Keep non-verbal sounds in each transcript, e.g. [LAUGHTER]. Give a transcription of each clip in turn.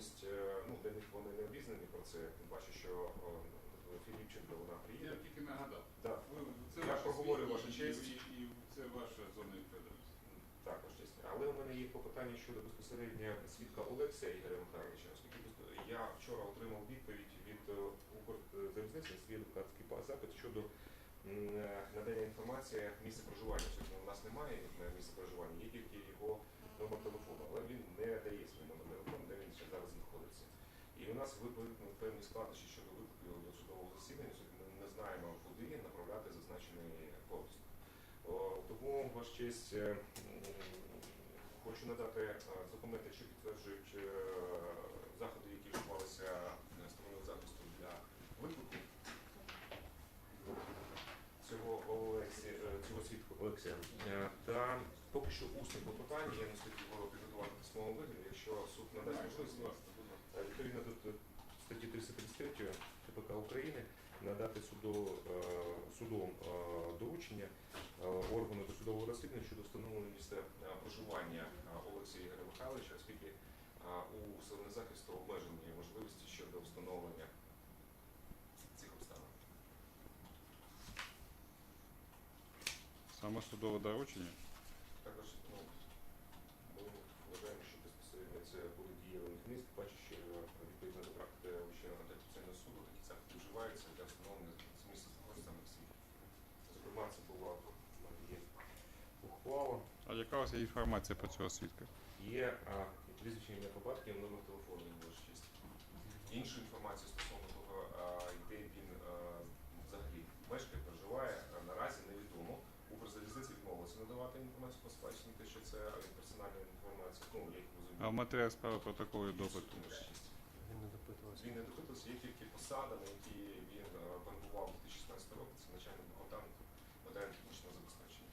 Натомість, е, ну, для них вони не обізнані про це, тим паче, що е, Філіпченко вона Я приїде. тільки нагадав. Да. Це Я проговорю вашу честь. І, і це ваша зона відповідальності. Також десь. Але у мене є попитання щодо безпосередньо свідка Олексія Ігоря Михайловича. Оскільки я вчора отримав відповідь від е, Укрзалізниці, свій запит щодо надання інформації місця проживання. Сьогодні у нас немає місця проживання, є тільки його номер телефону, але він не дає свій номер телефону, де він ще зараз знаходиться. І у нас виникли певні складнощі щодо виклику до судового засідання. Ми не знаємо, куди направляти зазначений повістку. Тому, ваш честь, е, хочу надати е, документи, що підтверджують е, заходи, які вживалися стороною захисту для виклику цього Олексі, е, цього свідку Олексія. Та поки що усне клопотання, я не його підготувати письмовому вигляді, якщо суд надасть можливість. Будь ласка, будь ласка. Е, Відповідно до т- статті 333 КПК України надати суду, е, судом е, доручення е, органу досудового розслідування щодо встановлення місця проживання Олексія Ігоря Михайловича, оскільки у сили захисту обмежені можливості щодо встановлення цих обставин. Саме судове доручення. Також ну, ми вважаємо, що безпосередньо це буде дієвий механізм, бачу, що відповідно до практики Вищого антикорупційного суду такі заходи вживаються для встановлення з місця знаходження самих свідків. Це була в мене є ухвала, А яка у вас є інформація про цього свідка? є прізвище ім'я по батькові, номер телефону, ваша честь. Іншу інформацію стосовно того, де він взагалі мешкає, проживає, наразі невідомо. Укрзалізниця відмовилася надавати інформацію по спадщині, те, що це персональна інформація. Ну, я їх розумію. А в матеріалах справи протоколі допиту. Він не допитувався. Він не допитувався, є тільки посада, на якій він перебував 2016 року, це начальник департаменту матеріально-технічного забезпечення.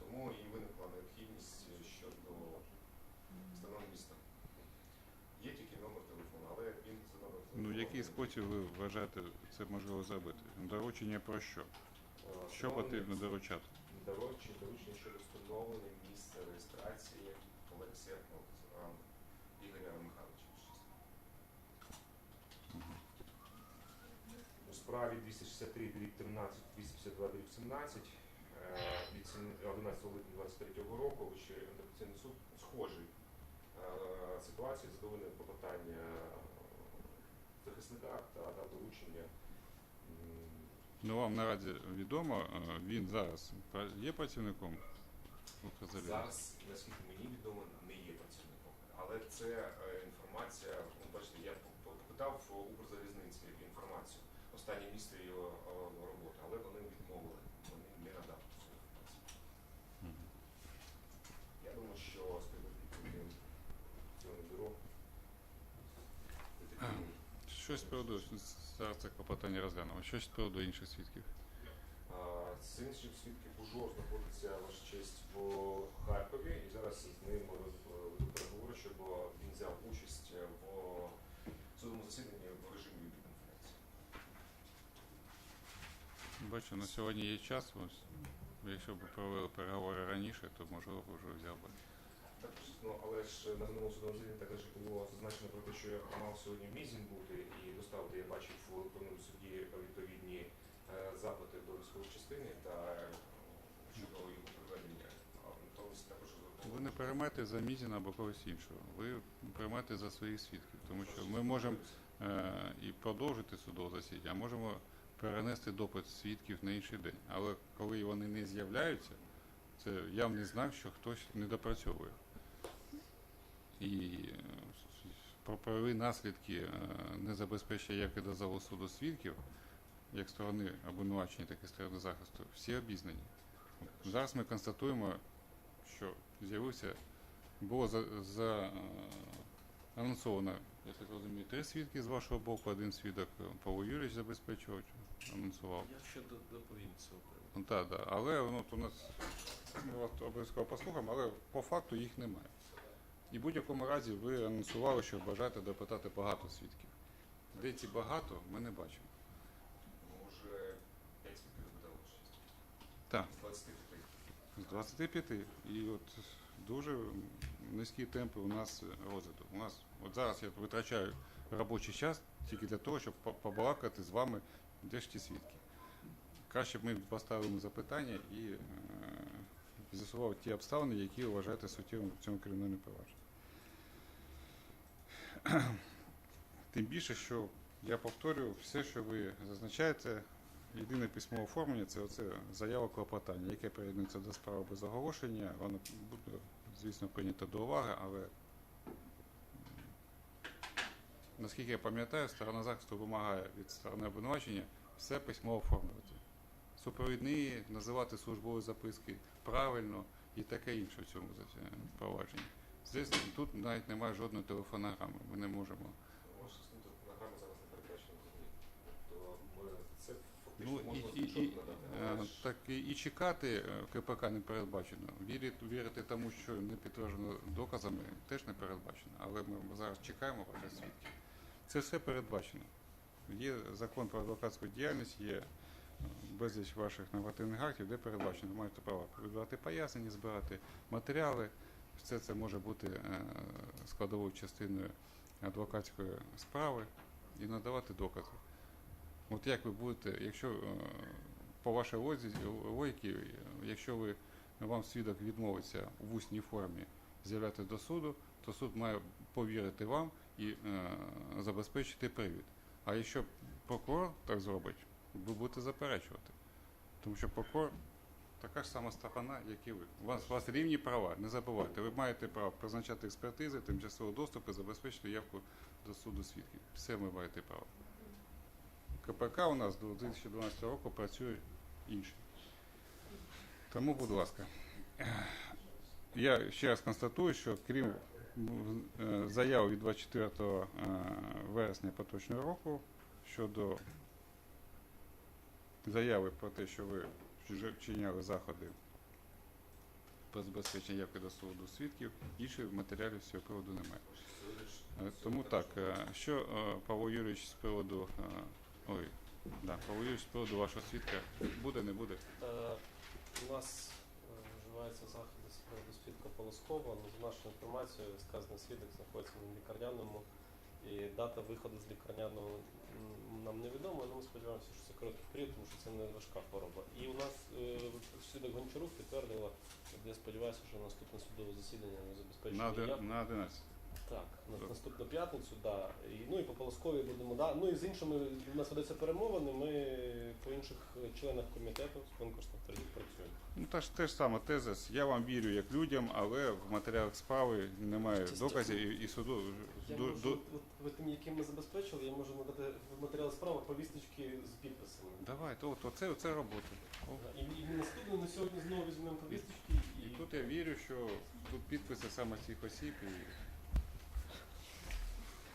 Тому і виникла необхідність е, щодо встановлення міста. Є тільки номер телефону, але він за номер телефону. Ну, який спосіб ви вважаєте це можливо зробити? Доручення про що? Е, Що потрібно доручати? Доручення, доручення щодо встановлення місця реєстрації Олексія ну, а, Ігоря Михайловича. ваша честь. У справі 263 13 252 17 е, від 11 липня 23 року Вищий антикорупційний суд схожий е, ситуації задовольнив попитання захисника та дав доручення. Ну вам наразі відомо, е, він зараз є працівником Зараз, наскільки мені відомо, не є працівником. Але це е, інформація, ну, бачите, я по- по- попитав у Укрзалізниці інформацію, останнє місце його е, роботи, але вони відмовили, вони не надали цю інформацію. Я думаю, що співробітники цього бюро Щось з приводу, зараз це клопотання розглянемо, щось з приводу інших свідків. З інших свідків Бужов знаходиться ваша честь в Харкові, і зараз з ним роз- переговори, щоб він взяв участь в судовому засіданні в режимі відеоконференції. Бачу, на сьогодні є час. Ось, якщо б провели переговори раніше, то можливо б вже взяв би. Також, ну, але ж на минулому судовому засіданні також було зазначено про те, що я мав сьогодні мізін бути і доставити, я бачив в електронному суді відповідні е, запити до військової частини та е, щодо його також Ви не переймайте за Мізіна або когось іншого. Ви приймайте за своїх свідків, тому що ми можемо е, і продовжити судове засідання, а можемо перенести допит свідків на інший день. Але коли вони не з'являються, це явний знак, що хтось не допрацьовує. І е, про правові наслідки е, не забезпечує як і до залу суду свідків, як сторони обвинувачення, так і сторони захисту, всі обізнані. Зараз ми констатуємо, що з'явився, було за, за е, анонсовано, я так розумію, три свідки з вашого боку, один свідок Павло Юрійович забезпечував, анонсував. Я ще до- доповім цього приводу. Ну, так, так. Але ну, от у нас ми вас обов'язково послухаємо, але по факту їх немає. І в будь-якому разі ви анонсували, що бажаєте допитати багато свідків. Де ці багато, ми не бачимо. Може, 5 свідків видало щось. Так. З 25. З 25. І от дуже низькі темпи у нас розвитку. У нас От зараз я витрачаю робочий час тільки для того, щоб побалакати з вами, де ж ті свідки. Краще б ми поставили запитання і е, з'ясували ті обставини, які вважаєте суттєвим в цьому кримінальному провадженні. [CLEARS THROAT] Тим більше, що я повторюю, все, що ви зазначаєте, єдине письмове оформлення це оце заява клопотання, яке приєднується до справи без оголошення. Воно буде, звісно, прийнято до уваги, але наскільки я пам'ятаю, сторона захисту вимагає від сторони обвинувачення все письмово оформлювати. Супровідні, називати службові записки правильно і таке інше в цьому провадженні. Здесь тут навіть немає жодної телефонограми. Ми не можемо. Може, телефонограма зараз не передбачена взагалі. Тобто це фактично Ну, і, можна і, і, але е, так і, і чекати е, КПК не передбачено. Вірити, вірити тому, що не підтверджено доказами, теж не передбачено. Але ми зараз чекаємо ваших свідків. Це все передбачено. Є закон про адвокатську діяльність, є е, безліч ваших нормативних актів, де передбачено, ви маєте право відбирати пояснення, збирати матеріали. Все це може бути е, складовою частиною адвокатської справи і надавати докази. От як ви будете, якщо е, по вашій логіці, якщо ви вам свідок відмовиться в усній формі з'являти до суду, то суд має повірити вам і е, забезпечити привід. А якщо прокурор так зробить, ви будете заперечувати. Тому що прокурор така ж сама сторона, як і ви. У вас, у вас рівні права, не забувайте. Ви маєте право призначати експертизи, тимчасовий доступ і забезпечити явку до суду свідків. Все ви маєте право. КПК у нас до 2012 року працює інше. Тому, будь ласка, я ще раз констатую, що крім е, заяви від 24 е, вересня поточного року щодо заяви про те, що ви вже вчиняли заходи по забезпеченню явки до суду свідків, інших матеріалів з цього приводу немає. Е, Тому так, що Павло Юрійович з приводу ой, да, Павло Юрійович з приводу вашого свідка буде, не буде? У нас е, вживаються заходи з приводу свідка Полоскова. Ну, за нашою інформацією, сказаний свідок знаходиться на лікарняному. І дата виходу з лікарняного нам невідома, але ми сподіваємося, що це короткий період, тому що це не важка хвороба. І у нас е, свідок Гончарук підтвердила, я сподіваюся, що наступне судове засідання не На, забезпечення на 11. Так, на наступну п'ятницю, да. І, ну і по Полоскові будемо да. Ну і з іншими у нас ведеться перемовини. Ми по інших членах комітету з конкурсних торгів працюємо. Ну, та ж те ж саме тезис. Я вам вірю як людям, але в матеріалах справи немає Це доказів і, і суду. Я ду- можу, ду- от, ви тим, яким ми забезпечили, я можу надати в матеріал справи повісточки з підписами. Давайте, от, оце, оце робота. О. І, і наступно на сьогодні знову візьмемо повісточки і, І тут я вірю, що тут підписи саме цих осіб і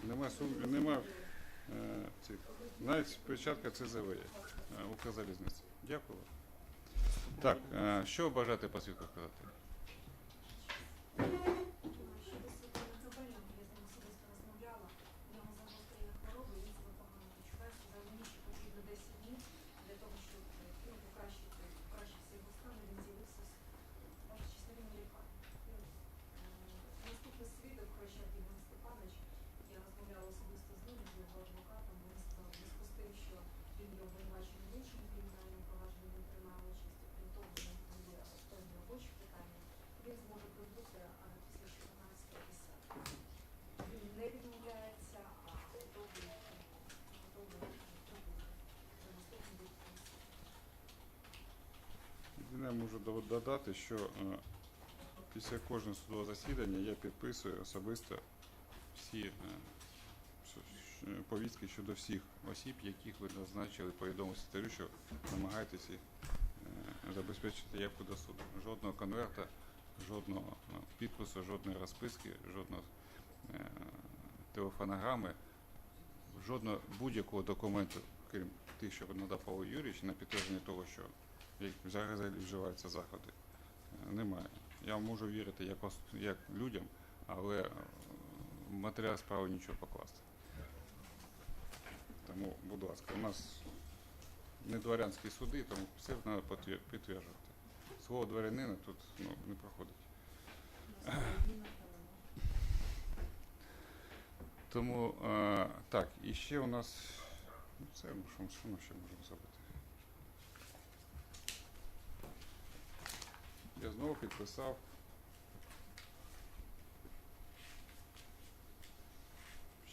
нема сум... нема е, цих. Навіть печатка ЦЗВ є, е, Укрзалізниці. Дякую. Так, е, що бажати по світу сказати? Щодо світлого Габеля, я з ним особисто розмовляла. У нього загострення хвороби, він себе погано почуває. Сказав мені, що потрібно 10 днів для того, щоб ну, покращити, покращився його стан, і він з'явився з ваша частина лікарні. І от, е, Наступний свідок, Хрещак Іван Степанович, я розмовляла особисто з ним, з його адвокатом, він сказав, в зв'язку з тим, що він є обвинувачений в іншому кримінальному провадженні, він приймає участь, окрім того, в нього там є певні робочі питання, він зможе прибути а, після 14 10. Він не відмовляється, а готовий готовий прибути за наступний рік. Я можу додати, що е, після кожного судового засідання я підписую особисто всі е, що- повістки щодо всіх осіб, яких ви назначили повідомив секретарю, що намагаєтеся е, забезпечити явку до суду. Жодного конверта, жодного е, підпису, жодної розписки, жодного е, телефонограми, жодного будь-якого документу, крім тих, що надав Павло Юрійович, на підтвердження того, що як взагалі вживаються заходи. Е, Немає. Я можу вірити як, як людям, але е, матеріал справи нічого покласти. Тому, будь ласка, у нас не дворянські суди, тому все треба підтверджувати. Слово дворянина тут ну, не проходить. Тому е, так, і ще у нас. Ну, це що ми ще можемо зробити? Я знову підписав.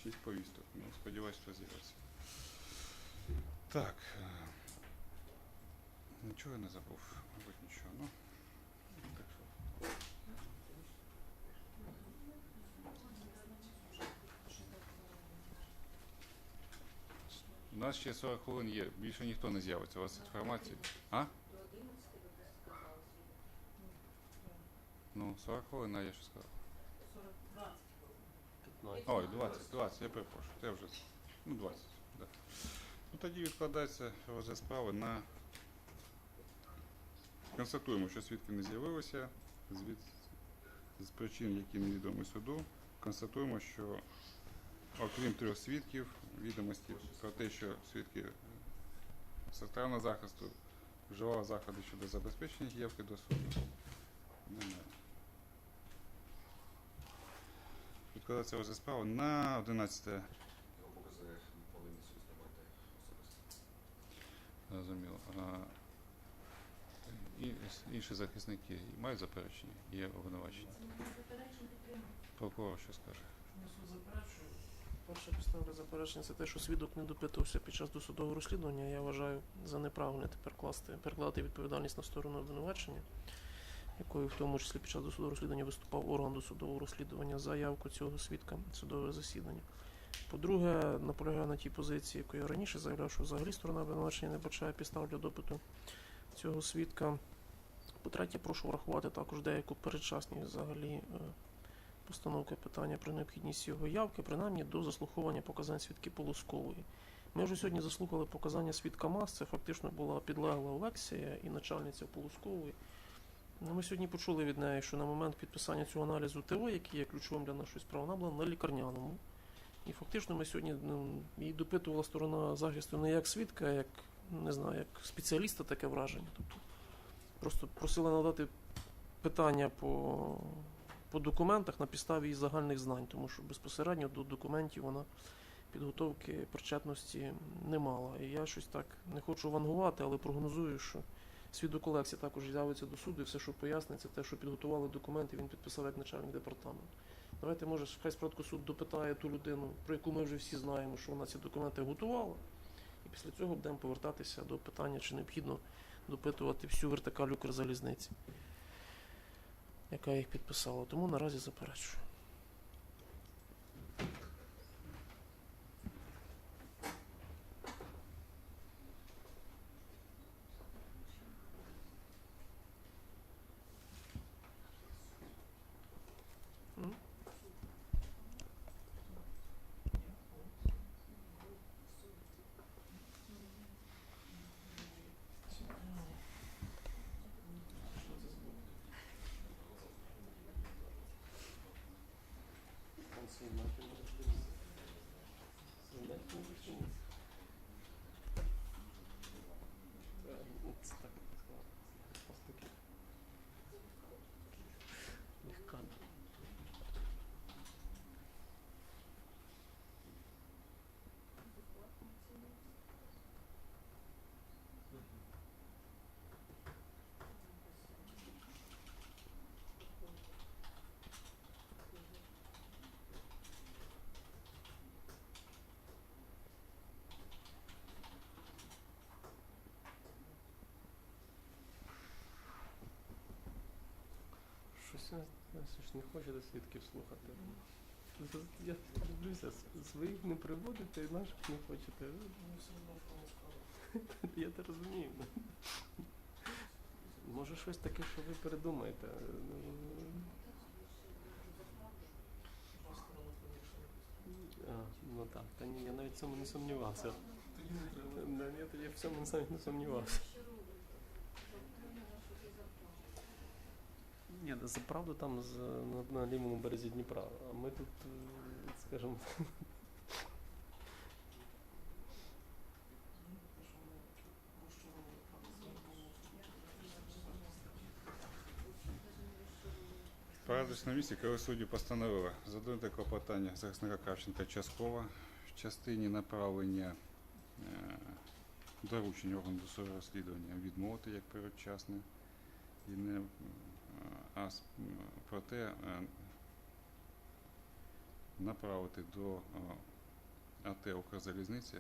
Шість повісток. Ну, сподіваюсь, що з'явиться. Так. е, Нічого я не забув, мабуть, нічого. Ну, так що. У нас ще 40 хвилин є, більше ніхто не з'явиться. У вас інформація? А? Ну, 40 хвилин, а я що сказав? 15. Ой, 20, 20, я перепрошую. Це вже ну, 20, да. Ну тоді відкладається розгляд справи на. Констатуємо, що свідки не з'явилися з, з причин, які невідомі суду. Констатуємо, що окрім трьох свідків, відомості про те, що свідки сторона захисту вживала заходи щодо забезпечення явки до суду. Немає. Відкладається розгляд справи на 11 Його покази не повинні суд знімати особисто. Зрозуміло. І, інші захисники мають заперечення? Є обвинувачення? Прокурор що скаже? Суд заперечую. Перша підстава заперечення це те, що свідок не допитувався під час досудового розслідування. Я вважаю за неправильне тепер класти, перекладати відповідальність на сторону обвинувачення, якою в тому числі під час досудового розслідування виступав орган досудового розслідування за явку цього свідка судове засідання. По-друге, наполягаю на тій позиції, яку я раніше заявляв, що взагалі сторона обвинувачення не бачає підстав для допиту цього свідка. По-третє, прошу врахувати також деяку передчасність взагалі е, постановки питання про необхідність його явки, принаймні до заслуховування показань свідки Полоскової. Ми вже сьогодні заслухали показання свідка МАС, це фактично була підлегла Олексія і начальниця Полоскової. Ну, Ми сьогодні почули від неї, що на момент підписання цього аналізу ТО, який є ключовим для нашої справи, вона була на лікарняному. І фактично ми сьогодні ну, її допитувала сторона захисту не як свідка, а як не знаю, як спеціаліста таке враження. Тобто просто просила надати питання по по документах на підставі її загальних знань, тому що безпосередньо до документів вона підготовки причетності не мала. І я щось так не хочу вангувати, але прогнозую, що свідок Олексій також з'явиться до суду, і все, що поясниться, те, що підготували документи, він підписав як начальник департаменту. Давайте, може, хай спочатку суд допитає ту людину, про яку ми вже всі знаємо, що вона ці документи готувала. І після цього будемо повертатися до питання, чи необхідно допитувати всю вертикаль Укрзалізниці яка їх підписала. Тому наразі заперечую. Легка. Я все ж не хочу до свідків слухати. Тобто Я дивлюся, своїх не приводите і наших не хочете. [LAUGHS] Я те розумію. Може щось таке, що ви передумаєте. А, ну так, та ні, я навіть в цьому не сумнівався. Да, ні, я в цьому навіть не сумнівався. Ні, за правду там з, на, на лівому березі Дніпра. А ми тут, е, скажімо, знаходжусь на місці, коли судді постановили задовольнити клопотання захисника Кравченка частково в частині направлення е, доручень органу досудового розслідування відмовити як передчасне і не а проте е, направити до е, АТ Укрзалізниці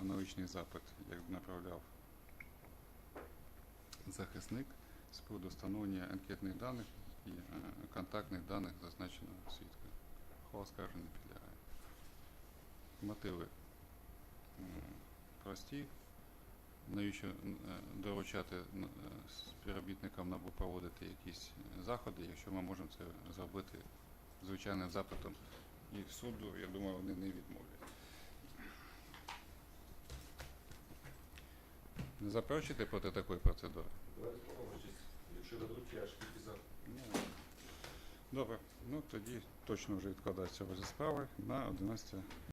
аналогічний запит, як направляв захисник з приводу встановлення анкетних даних і е, контактних даних зазначеного свідка. Хвала не підлягає. Мотиви прості. Навіщо е, доручати е, співробітникам НАБУ проводити якісь заходи, якщо ми можемо це зробити звичайним запитом і суду, я думаю, вони не відмовлять. Не заперечуєте проти такої процедури? Якщо дадуть, я ж. Ну, Добре, ну тоді точно вже відкладається розгляд справи на 11